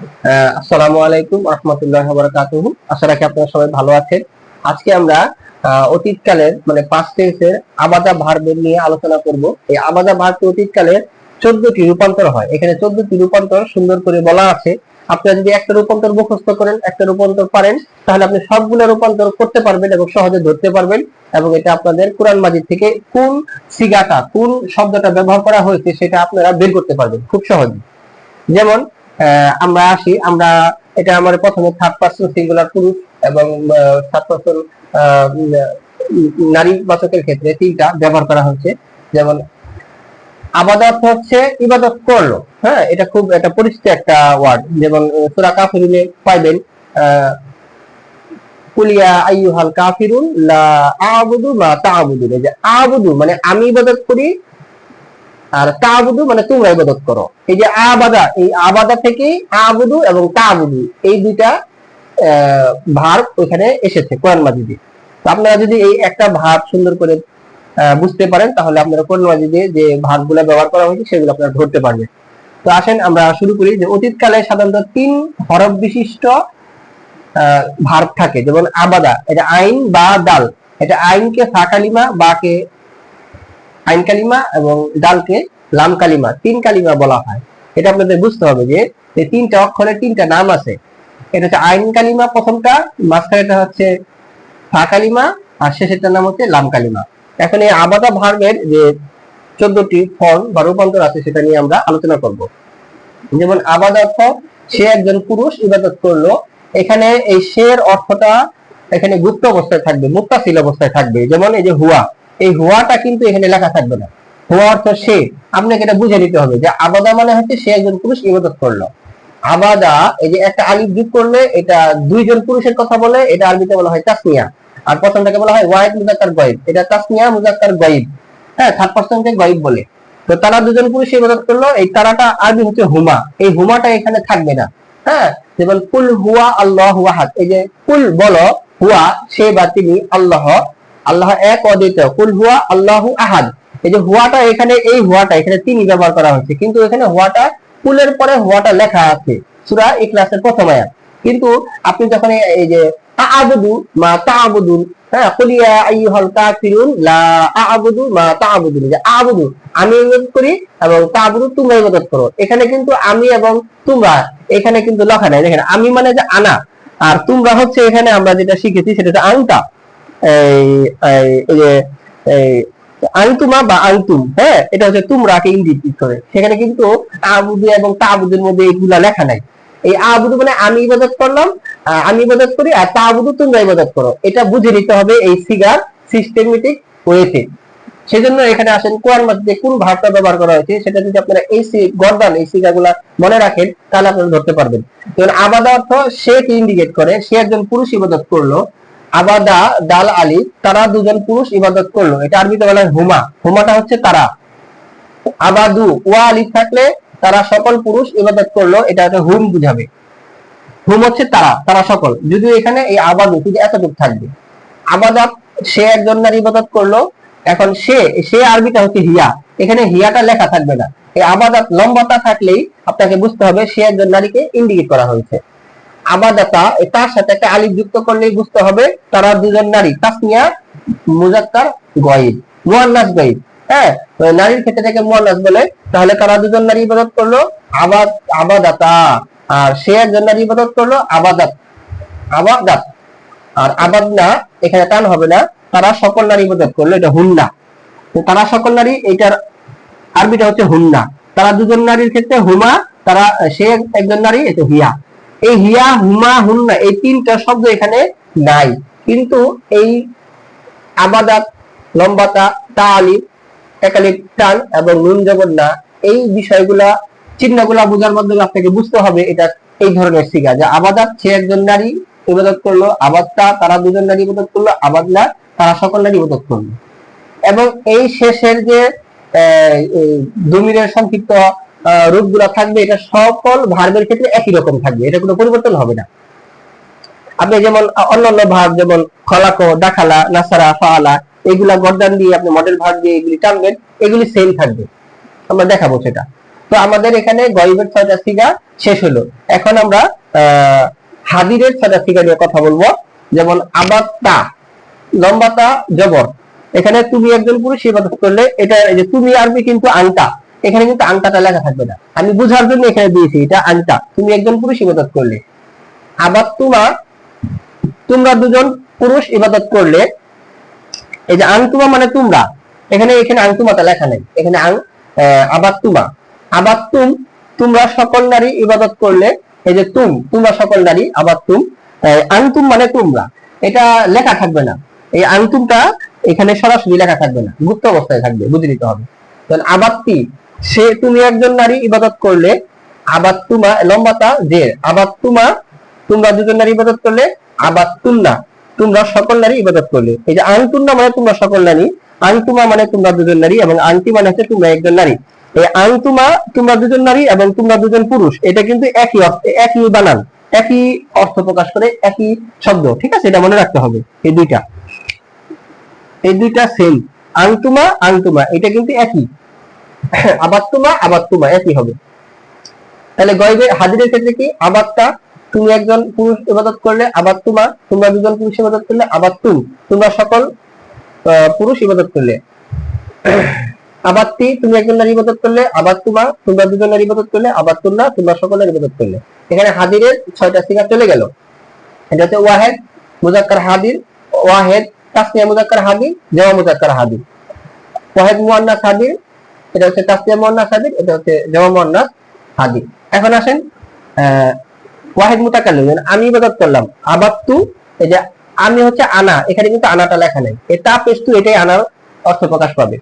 আসসালামু আলাইকুম, রহমতুল্লাহ বারাকাতুহু। আশা রাখি আপনারা সবাই ভালো আছেন। আজকে আমরা অতীতকালের মানে আবাদা ভার্বের নিয়ে আলোচনা করব। এই আবাদা অতীতকালের চোদ্দটি রূপান্তর হয়। এখানে চোদ্দটি রূপান্তর সুন্দর করে বলা আছে। আপনারা যদি একটা রূপান্তর করেন, একটা রূপান্তর পারেন, তাহলে আপনি সবগুলো রূপান্তর করতে পারবেন এবং সহজে ধরতে পারবেন এবং এটা আপনাদের কোরআন মাজিদ থেকে কোন সিগাটা, কোন শব্দটা ব্যবহার করা হয়েছে সেটা আপনারা বের করতে পারবেন খুব সহজে যেমন আমরা আসি, আমরা, এটা আমার প্রথমে থার্ড পার্সন সিঙ্গুলার পুরুষ এবং থার্ড পার্সন নারী বাচকের ক্ষেত্রে তিনটা ব্যবহার করা হচ্ছে যেমন, আবাদত হচ্ছে ইবাদত করল। হ্যাঁ এটা খুব একটা পরিচিত একটা ওয়ার্ড যেমন সুরা কাফিরুনে পাইবেন কুলিয়া আইয়ুহাল কাফিরুন লা আবুদু মা তা'বুদুন। এই যে আবুদু মানে আমি ইবাদত করি আর তাবুদু মানে তোমরা ইবাদত করো। এই যে আবাদা, এই আবাদা থেকে আবুদু এবং তাবুদু, এই দুইটা ভার ওখানে এসেছে কোরআন মাজিদে। আপনারা যদি এই একটা ভাব সুন্দর করে বুঝতে পারেন, তাহলে আপনারা কোরআন মাজিদে যে ভাগগুলো ব্যবহার করা হয়েছে, সেগুলো আপনারা ধরতে পারবেন। তো আসেন আমরা শুরু করি যে অতীতকালে সাধারণত তিন হরফ বিশিষ্ট ভার্ব থাকে। যেমন আবাদা, এটা আইন বা দাল। এটা আইনকে ফা বা বাকে আইন কালিমা এবং ডালকে লাম কালিমা, তিন কালিমা বলা হয়। এটা আপনাদের বুঝতে হবে যে এই তিনটা অক্ষরের তিনটা নাম আছে। এটা হচ্ছে আইন কালিমা প্রথমটা মাঝখানেটা হচ্ছে ফা কালিমা, আর শেষেরটার নাম হচ্ছে লাম কালিমা। এখন এই আবাদা ভার্বের যে চোদ্দটি ফর্ম বা রূপান্তর আছে, সেটা নিয়ে আমরা আলোচনা করব। যেমন আবাদ অর্থ, সে একজন পুরুষ ইবাদত করল, এখানে এই শের অর্থটা এখানে গুপ্ত অবস্থায় থাকবে মুক্তাশীল অবস্থায় থাকবে। যেমন এই যে হুয়া এই হুয়াটা কিন্তু এখানে লেখা থাকবে না। হুয়া অর্থ সে। আপনাকে এটা বুঝে নিতে হবে যে আবাদা মানে হচ্ছে সে একজন পুরুষ ইবাদত করল। আবাদা, এই যে একটা আলিফ যোগ করলে এটা দুইজন পুরুষের কথা বলে, এটা আরবিতে বলা হয় তাসনিয়া। আর প্রথমটাকে বলা হয় ওয়াহিদ মুজাক্কার গয়েব। এটা তাসনিয়া মুজাক্কার গয়েব। হ্যাঁ থার্ড পার্সনকে গয়েব বলে। তো তারা দুজন পুরুষ ইবাদত করল, এই তারাটা আরবি হচ্ছে হুমা। এই হুমাটা এখানে থাকবে না। হ্যাঁ যেমন কুল হুয়া আল্লাহ ওয়াহাদ। এই যে কুল বলো, হুয়া, সে বা তিনি আল্লাহ আল্লাহ এক অদ্বিতীয় কুল হুয়া আল্লাহু আহাদ। এই যে হুয়াটা এখানে, এই হুয়াটা এখানে তিনি ব্যবহার করা হয়েছে কিন্তু এখানে হুয়াটা কুলের পরে হুয়াটা লেখা আছে, সূরা ইখলাসের প্রথম আয়াত। কিন্তু আপনি যখন এই- যে আ'বুদু মা তা'বুদুন হ্যাঁ কুল ইয়া আইয়ুহাল কাফিরুন লা আ'বুদু মা তা'বুদুন যে আ'বুদু, আমি ইবাদত করি এবং তা'বুদু তোমরা ইবাদত করো। এখানে কিন্তু আমি এবং তোমরা, এখানে কিন্তু লেখা নাই। দেখেন, আমি মানে যে আনা, আর তোমরা হচ্ছে এখানে আমরা যেটা শিখেছি সেটা হচ্ছে আনতা বা হ্যাঁ? এটা হচ্ছে ইঙ্গিত করে সেখানে কিন্তু এবং তাবুদের মধ্যে এগুলা লেখা নাই। এই আবুদু মানে আমি ইবাদত করলাম আমি ইবাদত করি, আর তাবুদু তোমরা ইবাদত করো। এটা বুঝে নিতে হবে এই সিগার সিস্টেমেটিক ওয়েতে সেজন্য এখানে আসেন কোরআন মাঝে কোন ভাবটা ব্যবহার করা হয়েছে, সেটা যদি আপনারা এই সি- গর্দান, এই সিগাগুলা মনে রাখেন, তাহলে আপনারা ধরতে পারবেন। যেমন আবাদা অর্থ, সে ইন্ডিকেট করে, সে একজন পুরুষ ইবাদত করল আবাদা, দাল আলী, তারা দুজন পুরুষ ইবাদত করল। এটা আরবিতে বলা হয় হুমা। হুমাটা হচ্ছে তারা। আবাদু, ওয়া আলী থাকলে তারা সকল পুরুষ ইবাদত করল, এটা হচ্ছে হুম বুঝাবে। হুম হচ্ছে তারা তারা সকল। যদিও এখানে এই আবাদু শুধু এতটুকু থাকবে। আবাদাত সে একজন নারী ইবাদত করল, এখন সে সে আরবিটা হচ্ছে হিয়া। এখানে হিয়াটা লেখা থাকবে না। এই আবাদাত লম্বাটা থাকলেই আপনাকে বুঝতে হবে, সে একজন নারীকে ইন্ডিকেট করা হয়েছে। আবাদাতা তার সাথে একটা আলিফ যুক্ত করলেই বুঝতে হবে, তারা দুজন নারী, তাসনিয়া, মুজাক্কার, গয়েব, মুয়ান্নাস গয়েব। হ্যাঁ নারীর ক্ষেত্রে থেকে মুয়ান্নাস বলে। তাহলে তারা দুজন নারী ইবাদত করল, আবাদ, আবাদাতা। আর সে একজন নারী ইবাদত করল, আবাদাত আবাদাত। আর আবাদ না এখানে টান হবে না, তারা সকল নারী ইবাদত করল, এটা হুন্না। তারা সকল নারী, এটার আরবিটা হচ্ছে হুন্না। তারা দুজন নারীর ক্ষেত্রে হুমা, তারা, সে একজন নারী এটা হিয়া। এই হিয়া, হুমা, হুন্না, এই তিনটা শব্দ এখানে নাই। কিন্তু এই আবাদাত, লম্বাতা তা আলিফ টান এবং নুন জবর না, এই বিষয়গুলা, চিহ্নগুলা বোঝার মাধ্যমে আপনাকে বুঝতে হবে এটা এই ধরনের শিখা যে আবাদাত, সে একজন নারী ইবাদত করল আবাদটা তারা দুজন নারী ইবাদত করল, আবাদ না, তারা সকল নারী ইবাদত করল। এবং এই শেষের যে দমিরের সংক্ষিপ্ত রূপগুলা থাকবে, এটা সকল ভার্বের ক্ষেত্রে একই রকম থাকবে, এটা কোনো পরিবর্তন হবে না। আপনি যেমন অন্যান্য ভাগ, যেমন খলাকো, দাখালা, নাসারা ফালা এগুলা গর্দান দিয়ে আপনি মডেল ভাগ দিয়ে এগুলি টানবেন, এগুলি সেম থাকবে। আমরা দেখাবো সেটা। তো আমাদের এখানে গরিবের ছয়টা সিগা শেষ হলো। এখন আমরা হাদিরের ছয়টা সিগা নিয়ে কথা বলব। যেমন আবাত্তা, লম্বাতা, জবর। এখানে তুমি একজন পুরুষ ইবাদত করলে এটা যে তুমি আরবি কিন্তু আংটা এখানে কিন্তু আংটাটা লেখা থাকবে না। আমি বুঝার জন্য এখানে দিয়েছি, এটা আংটা। তুমি একজন পুরুষ ইবাদত করলে। আবার তোমা তোমরা দুজন পুরুষ ইবাদত করলে, এই যে আংতুমা মানে তোমরা। এখানে এখানে আংতুমাটা লেখা নেই। এখানে আং আবার তুমা আবার তুম তোমরা সকল নারী ইবাদত করলে, এই যে তুম, তোমরা সকল নারী আবার তুম আংতুম মানে তোমরা। এটা লেখা থাকবে না। এই আংতুমটা এখানে সরাসরি লেখা থাকবে না। গুপ্ত অবস্থায় থাকবে, বুঝে নিতে হবে। তখন আবাত্তি সে তুমি একজন নারী ইবাদত করলে, আবাদ তুমা লম্বাতা যে আবাদ তুমা, তোমরা দুজন নারী ইবাদত করলে, আবাদ তুন্না। তোমরা সকল নারী ইবাদত করলে। এই যে আনতুন্না মানে তোমরা সকল নারী আনতুমা মানে তোমরা দুজন নারী এবং আন্তি মানে হচ্ছে তোমরা একজন নারী। এই আনতুমা তোমরা দুজন নারী এবং তোমরা দুজন পুরুষ, এটা কিন্তু একই অর্থ, একই বানান, একই অর্থ প্রকাশ করে, একই শব্দ, ঠিক আছে? এটা মনে রাখতে হবে, এই দুইটা। এই দুইটা সেম আনতুমা আনতুমা এটা কিন্তু একই। আবার তুমা আবার তুমা একই হবে। তাহলে গয়বে হাজিরের ক্ষেত্রে কি? আবাদটা তুমি একজন পুরুষ ইবাদত করলে আবার তুমা তোমরা দুজন পুরুষ ইবাদত করলে আবার তুম তোমরা সকল পুরুষ ইবাদত করলে। আবাদটি তুমি একজন নারী ইবাদত করলে আবার তুমা তোমরা দুজন নারী ইবাদত করলে আবার তোমরা সকল নারী ইবাদত করলে। এখানে হাজিরের ছয়টা সিগা চলে গেল। এটা হচ্ছে ওয়াহেদ মুজাক্কার হাদির ওয়াহেদ, তাসনিয়া মুজাক্কার হাদির জমা মুজাক্কার হাদির ওয়াহেদ মুয়ান্নাস হাদির এটা হচ্ছে তাসনিয়া মুয়ান্নাস হাদির এটা হচ্ছে জমা মুয়ান্নাস হাদির এখন আসেন ওয়াহেদ মুতাকাল্লিম আমি ইবাদত করলাম। আবাতু এই যে আমি হচ্ছে আনা, এখানে কিন্তু আনাটা লেখা নেই। এটা পেস্তু এটাই আনার অর্থ প্রকাশ পাবে।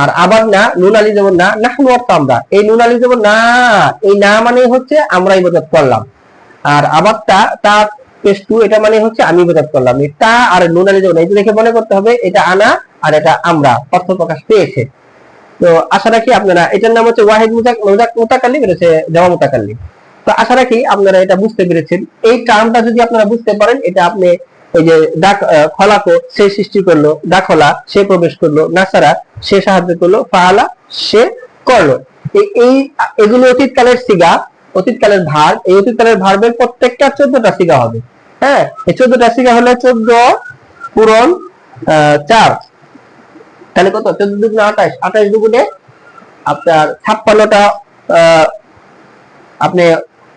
আর আবার না, নুন আলী যেমন না, নাহনু অর্থ আমরা। এই নুন আলী যেমন না, এই না মানে হচ্ছে আমরা ইবাদত করলাম। আর আবারটা তার পেস্তু এটা মানে হচ্ছে আমি ইবাদত করলাম। তা আর নুন আলী যেমন এই দেখে মনে করতে হবে, এটা আনা আর এটা আমরা, অর্থ প্রকাশ পেয়েছে। তো আশা রাখি আপনারা এটার নাম হচ্ছে ওয়াহিদ মুজাক এটা হচ্ছে জমা মুতাকাল্লিম। তো আশা রাখি আপনারা এটা বুঝতে পেরেছেন। এই টার্মটা যদি আপনারা বুঝতে পারেন এটা আপনি এই যে আহ, খলাকো সে সৃষ্টি করল ডাকলা সে প্রবেশ করল নাসারা সে সাহায্য করল ফাআলা সে করল। এই এগুলো অতীতকালের সিগা অতীতকালের ভার এই অতীতকালের ভার্বের প্রত্যেকটা চোদ্দটা সিগা হবে। হ্যাঁ এই চোদ্দটা সিগা হলে চোদ্দ পূরণ চার। তাহলে কত? চোদ্দ দুগুণে আঠাশ। আঠাশ দুগুণে আপনার ছাপ্পান্নটা আপনি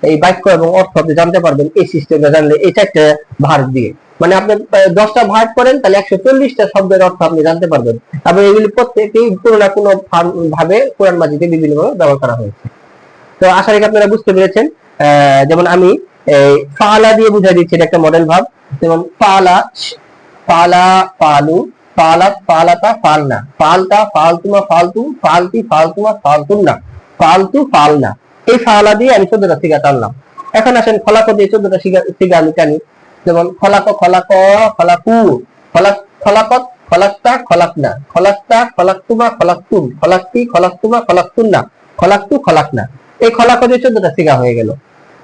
এই বাক্য এবং অর্থ আপনি জানতে পারবেন এই সিস্টেমটা জানলে এই চারটে ভাগ দিয়ে। মানে আপনি দশটা ভাগ করেন তাহলে একশো চল্লিশটা শব্দের অর্থ আপনি জানতে পারবেন। এবং এগুলি প্রত্যেকটি কোনো না কোনো ভাব- কোরআন মাজিদে বিভিন্নভাবে ব্যবহার করা হয়েছে। তো আশা রাখি আপনারা বুঝতে পেরেছেন যেমন আমি এই ফালা দিয়ে বুঝাই দিচ্ছি একটা মডেল ভাব যেমন ফালা ফালা, ফালু ফালাত ফালাতা ফালনা ফালতা ফালতুমা ফালতু ফালতি, ফালতুমা ফালতুন্না ফালতু, ফালনা। এই ফালা দিয়ে আমি চোদ্দটা সিগা টানলাম। এখন আসেন ফলাক দিয়ে চোদ্দটা সিগা আমি টানি। যেমন ফলাক ফলাকু ফলাক ফলাকত ফলাক্তা খলাকনা খলাক্তা খলাক্তুমা খলাক্তি খলাক্তুমা খলাক্তুন্না খলাক্তু খলাকনা এই খলাক দিয়ে চোদ্দটা সিগা হয়ে গেল।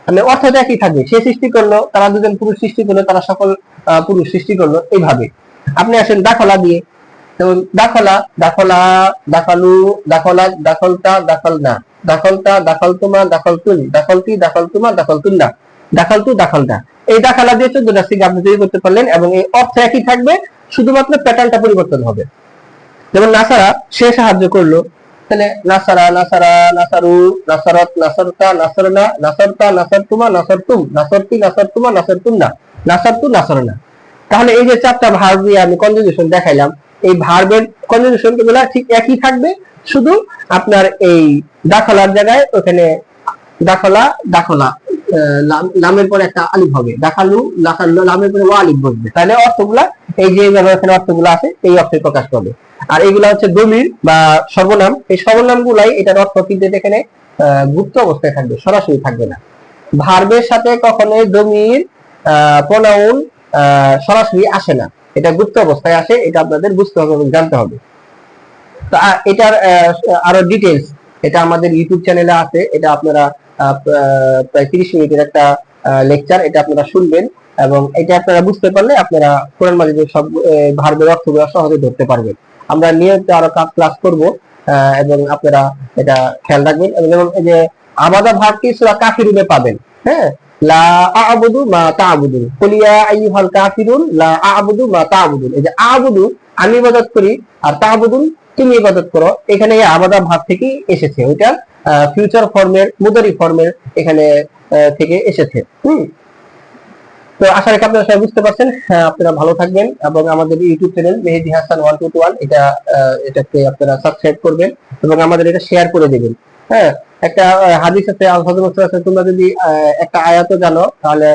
মানে অর্থটা একই থাকবে। সে সৃষ্টি করল, তারা দুজন পুরুষ সৃষ্টি করল, তারা সকল পুরুষ সৃষ্টি করল। এইভাবে। আপনি আসেন দাখলা দিয়ে। যেমন দাখলা দাখলা, দাখালু, দাখলা, দাখলতা, দাখলনা, দাখলতা, দাখলতুমা, দাখলতুন, দাখলতি, দাখলতুমা দাখলতুন্না দাখালতু দাখলটা এই দাখালা দিয়ে চোদ্দটা সিগা আপনি তৈরি করতে পারলেন এবং এই অর্থ একই থাকবে, শুধুমাত্র প্যাটার্নটা পরিবর্তন হবে। যেমন নাসারা, সে সাহায্য করল। তাহলে নাসারা নাসারা, নাসারু, নাসারত, নাসারতা, নাসারনা, নাসারতা, নাসারতুমা, নাসারতুম, নাসারতি, নাসারতুমা নাসারতুমনা নাসারতু, নাসারনা। তাহলে এই যে চারটা ভার্ব দিয়ে আমি কনজুগেশন দেখাইলাম, এই ভার্বের কনজুগেশনগুলা ঠিক একই থাকবে, শুধু আপনার এই দাখলার জায়গায় ওখানে দাখলা দাখলা লামের পরে একটা আলিফ হবে, দাখালু দাখালু, লামের পরে ওয়া আলিফ বসবে। তাহলে অর্থগুলা, এই যে এখানে অর্থগুলো আছে, এই অর্থে প্রকাশ পাবে। আর এগুলা হচ্ছে দমির বা সর্বনাম, এই সর্বনাম গুলাই এটার অর্থ কিন্তু এখানে গুপ্ত অবস্থায় থাকবে, সরাসরি থাকবে না। ভার্বের সাথে কখনোই দমির প্রনাউন সরাসরি আসে না। এটা গুপ্ত অবস্থায় আসে, এটা আপনাদের বুঝতে হবে এবং জানতে হবে। তো এটার আরও ডিটেলস এটা আমাদের ইউটিউব চ্যানেলে আছে। এটা আপনারা প্রায় তিরিশ মিনিটের একটা লেকচার এটা আপনারা শুনবেন এবং এটা আপনারা বুঝতে পারলে আপনারা কোরআন মাজিদের সব ভার্বের অর্থগুলো সহজে ধরতে পারবেন। আমরা নিয়মিত আরও ক্লাস করব এবং আপনারা এটা খেয়াল রাখবেন। এবং এই যে আবাদা ভাবটি সুরা কাফিরুনে পাবেন হ্যাঁ? লা আবুদু মা তা'বুদুন। কুল ইয়া আইয়ুহাল কাফিরুন লা আবুদু মা তা'বুদুন। এই যে আবুদু আমি ইবাদত করি আর তা'বুদুন তুমি ইবাদত করো। এখানে এই আবাদা ভাব থেকেই এসেছে। ওইটা ফিউচার ফর্মের মুদারি ফর্মের এখানে থেকে এসেছে। তো আশা রাখি আপনারা সবাই বুঝতে পারছেন। হ্যাঁ, আপনারা ভালো থাকবেন এবং আমাদের YouTube channel Mehedi Hasan one two one এটা এটাকে আপনারা সাবস্ক্রাইব করবেন এবং আমাদের এটা শেয়ার করে দেবেন। হ্যাঁ একটা হাদিস আছে সাল্লাল্লাহু আলাইহি ওয়াসাল্লাম, তোমরা যদি একটা আয়াত জানো তাহলে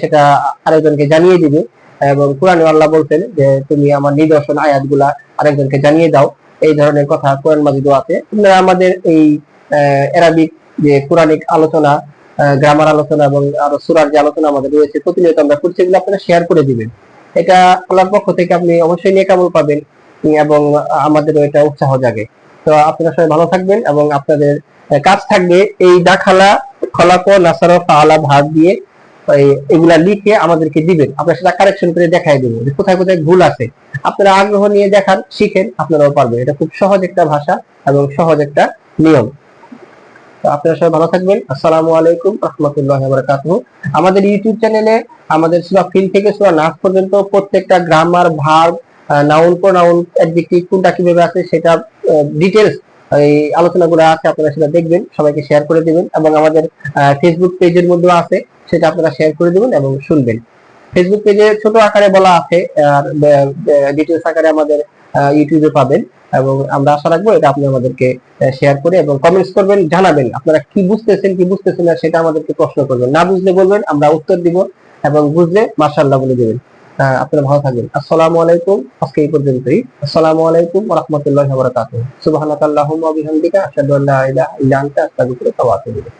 সেটা আরেকজনকে জানিয়ে দিবে। এবং কোরআনে আল্লাহ বলছেন যে তুমি আমার নিদর্শন আয়াতগুলা আরেকজনকে জানিয়ে দাও। এই ধরনের কথা কোরআন মাজিদও আছে। আপনারা আমাদের এই অ্যারাবিক যে কোরআনিক আলোচনা গ্রামার আলোচনা এবং আরও সুরার যে আলোচনা আমাদের রয়েছে প্রতিনিয়ত আমরা করছি এগুলো আপনারা শেয়ার করে দিবেন। এটা আল্লাহর পক্ষ থেকে আপনি অবশ্যই নিয়ে কেমন পাবেন। এবং আমাদেরও এটা উৎসাহ জাগে। তো আপনারা সবাই ভালো থাকবেন এবং আপনাদের কাজ থাকবে এই দাখালা খলাকো, নাসারো ফাআলা ভাগ দিয়ে এগুলা লিখে আমাদেরকে দিবেন। আমরা সেটা কারেকশন করে দেখাই দেবো কোথায় কোথায় ভুল আছে। আপনারা আগ্রহ নিয়ে দেখান, শিখেন, আপনারাও পারবেন। এটা খুব সহজ একটা ভাষা এবং সহজ একটা নিয়ম। আপনারা সবাই ভালো থাকবেন। আসসালামু আলাইকুম রহমতুল্লাহ বারাকাতুহু আমাদের ইউটিউব চ্যানেলে আমাদের সুরা ফিল থেকে সুরা নাচ পর্যন্ত প্রত্যেকটা grammar verb noun pronoun adjective কোনটা কীভাবে আছে সেটা ডিটেলস এই আলোচনাগুলো আছে, আপনারা সেটা দেখবেন, সবাইকে শেয়ার করে দিবেন এবং আমাদের ফেসবুক পেজের মধ্যেও আছে, সেটা আপনারা শেয়ার করে দিবেন এবং শুনবেন। ফেসবুক পেজে ছোট আকারে বলা আছে, আর ডিটেলস আকারে আমাদের ইউটিউবে পাবেন এবং আমরা আশা রাখব এটা আপনি আমাদেরকে শেয়ার করে এবং কমেন্টস করবেন, জানাবেন, আপনারা কি বুঝতেছেন কি বুঝতেছেন না সেটা আমাদেরকে প্রশ্ন করবেন। না বুঝলে বলবেন, আমরা উত্তর দিব এবং বুঝলে মাশাআল্লাহ বলে দিবেন। আপনারা ভালো থাকবেন। আসসালামু আলাইকুম। আজকে এই পর্যন্তই। আসসালামু আলাইকুম ওয়া রাহমাতুল্লাহি ওয়া বারাকাতুহু। সুবহানাকাল্লাহুম্মা ওয়া বিহামদিকা। আশহাদু আল্লা